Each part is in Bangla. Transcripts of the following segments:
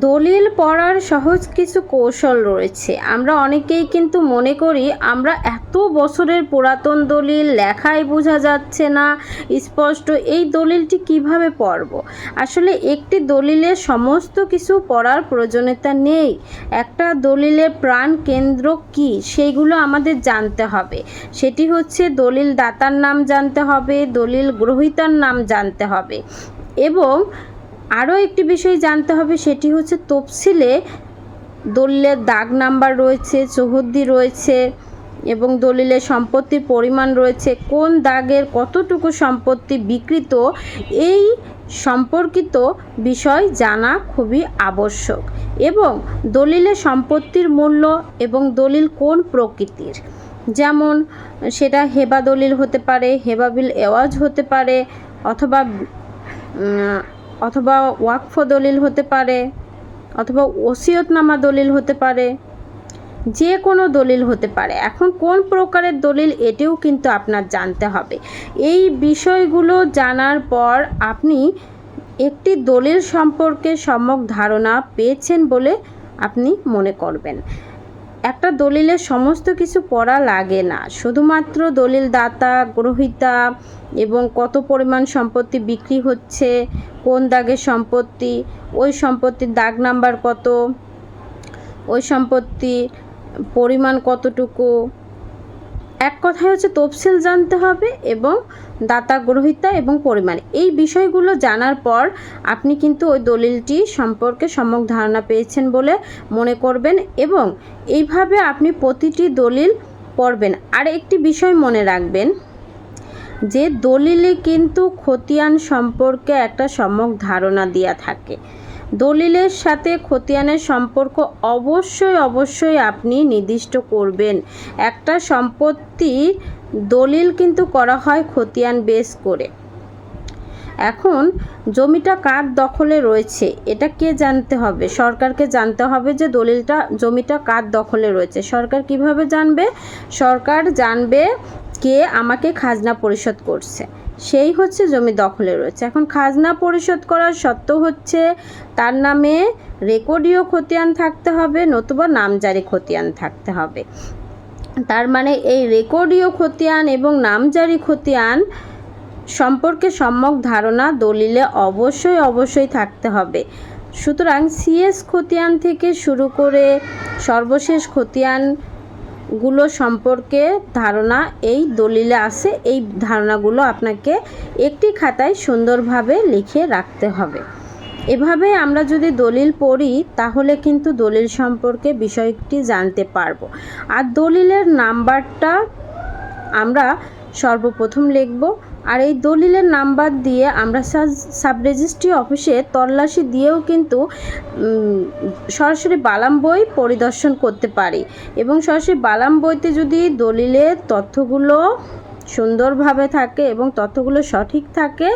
দলিল পড়ার সহজ কিছু কৌশল রয়েছে। আমরা অনেকেই কিন্তু মনে করি, আমরা এত বছরের পুরাতন দলিল লেখায় বোঝা যাচ্ছে না, স্পষ্ট। এই দলিলটি কীভাবে পড়ব? আসলে একটি দলিলে সমস্ত কিছু পড়ার প্রয়োজনীয়তা নেই। একটা দলিলের প্রাণ কেন্দ্র কি সেইগুলো আমাদের জানতে হবে। সেটি হচ্ছে দলিল দাতার নাম জানতে হবে, দলিল গ্রহীতার নাম জানতে হবে। এবং আরও একটি বিষয় জানতে হবে, সেটি হচ্ছে তফসিলে দলিলের দাগ নাম্বার রয়েছে, চৌহদ্দি রয়েছে এবং দলিলের সম্পত্তির পরিমাণ রয়েছে। কোন দাগের কতটুকু সম্পত্তি বিকৃত? এই সম্পর্কিত বিষয় জানা খুবই আবশ্যক। এবং দলিলের সম্পত্তির মূল্য এবং দলিল কোন প্রকৃতির? যেমন সেটা হেবা দলিল হতে পারে হেবাবিল এওয়াজ হতে পারে, অথবা অথবা ওয়াকফ দলিল হতে পারে, অথবা ওসিয়তনামা দলিল হতে পারে, যে কোনো দলিল হতে পারে। এখন কোন প্রকারের দলিল এটিও কিন্তু আপনার জানতে হবে। এই বিষয়গুলো জানার পর আপনি একটি দলিল সম্পর্কে সম্যক ধারণা পেয়েছেন বলে আপনি মনে করবেন। একটা দলিলের সমস্ত কিছু পড়া লাগে না। শুধুমাত্র দলিল দাতা গ্রহিতা এবং কত পরিমাণ সম্পত্তি বিক্রি হচ্ছে, কোন দাগের সম্পত্তি, ওই সম্পত্তির দাগ নাম্বার কত, ওই সম্পত্তি পরিমাণ কতটুকু এক কথায় হচ্ছে তফসিল জানতে হবে এবং দাতা গ্রহিতা এবং পরিমাণ এই বিষয়গুলো জানার পর আপনি কিন্তু ওই দলিলটি সম্পর্কে সম্যক ধারণা পেয়েছেন বলে মনে করবেন এবং এইভাবে আপনি প্রতিটি দলিল পড়বেন। আর একটি বিষয় মনে রাখবেন, যে দলিলে কিন্তু খতিয়ান সম্পর্কে একটা সম্যক ধারণা দেওয়া থাকে। দলিলের সাথে খতিয়ানের সম্পর্ক অবশ্যই অবশ্যই আপনি নির্দিষ্ট করবেন। একটা সম্পত্তি দলিল কিন্তু করা হয় খতিয়ান বেস করে। এখন জমিটা কার দখলে রয়েছে, এটা কে জানতে হবে? সরকারকে জানতে হবে যে দলিলটা, জমিটা কার দখলে রয়েছে। সরকার কীভাবে জানবে? সরকার জানবে কে আমাকে খাজনা পরিশোধ করছে। সেই হচ্ছে জমি দখলে রয়েছে। এখন খাজনা পরিশোধ করার সত্ত্বেও হচ্ছে তার নামে রেকর্ডীয় খতিয়ান থাকতে হবে নতুবা নামজারি খতিয়ান থাকতে হবে। তার মানে এই রেকর্ডীয় খতিয়ান এবং নামজারি খতিয়ান সম্পর্কে সম্যক ধারণা দলিলে অবশ্যই অবশ্যই থাকতে হবে। সুতরাং সিএস খতিয়ান থেকে শুরু করে সর্বশেষ খতিয়ানগুলো সম্পর্কে ধারণা এই দলিলে আছে। এই ধারণাগুলো আপনাকে একটি খাতায় সুন্দরভাবে লিখে রাখতে হবে। এভাবে আমরা যদি দলিল পড়ি, তাহলে কিন্তু দলিল সম্পর্কে বিষয়টি জানতে পারব। আর দলিলের নাম্বারটা আমরা সর্বপ্রথম লিখব। আর এই দলিলের নাম্বার দিয়ে আমরা সাব রেজিস্ট্রি অফিসে তল্লাশি দিয়েও কিন্তু সরাসরি বালাম বই পরিদর্শন করতে পারি। এবং সরাসরি বালাম বইতে যদি দলিলের তথ্যগুলো সুন্দরভাবে থাকে এবং তথ্যগুলো সঠিক থাকে,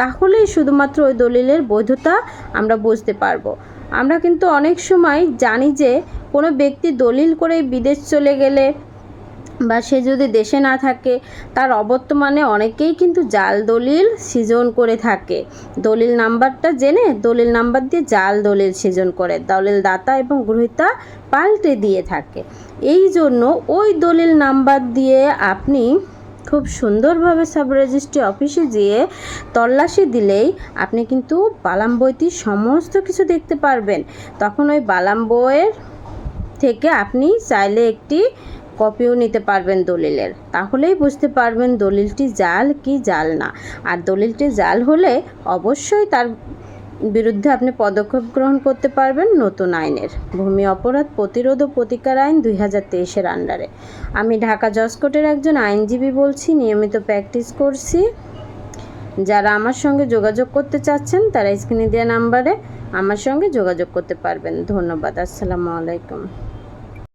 তাহলেই শুধুমাত্র ওই দলিলের বৈধতা আমরা বুঝতে পারব। আমরা কিন্তু অনেক সময় জানি যে কোনো ব্যক্তি দলিল করে বিদেশ চলে গেলে বা সে যদি দেশে না থাকে, তার অবর্তমানে অনেকেই কিন্তু জাল দলিল সৃজন করে থাকে। দলিল নাম্বারটা জেনে দলিল নাম্বার দিয়ে জাল দলিল সৃজন করে দলিল দাতা এবং গ্রহীতা পাল্টে দিয়ে থাকে। এই জন্য ওই দলিল নাম্বার দিয়ে আপনি খুব সুন্দরভাবে সাব রেজিস্ট্রি অফিসে যেয়ে তল্লাশি দিলেই আপনি কিন্তু বালাম বইটি সমস্ত কিছু দেখতে পারবেন। তখন ওই বালাম বইয়ের থেকে আপনি চাইলে একটি কপিও নিতে পারবেন দলিলের। তাহলেই বুঝতে পারবেন দলিলটি জাল কি জাল না। আর দলিলটি জাল হলে অবশ্যই তার বিরুদ্ধে আপনি পদক্ষেপ গ্রহণ করতে পারবেন নতুন আইনের। ভূমি অপরাধ প্রতিরোধ ও প্রতিকার আইন দুই হাজার তেইশের আন্ডারে। আমি ঢাকা জজকোর্টের একজন আইনজীবী বলছি, নিয়মিত প্র্যাকটিস করছি। যারা আমার সঙ্গে যোগাযোগ করতে চাচ্ছেন, তারা স্ক্রিনে দেওয়া নাম্বারে আমার সঙ্গে যোগাযোগ করতে পারবেন। ধন্যবাদ, আসসালামু আলাইকুম।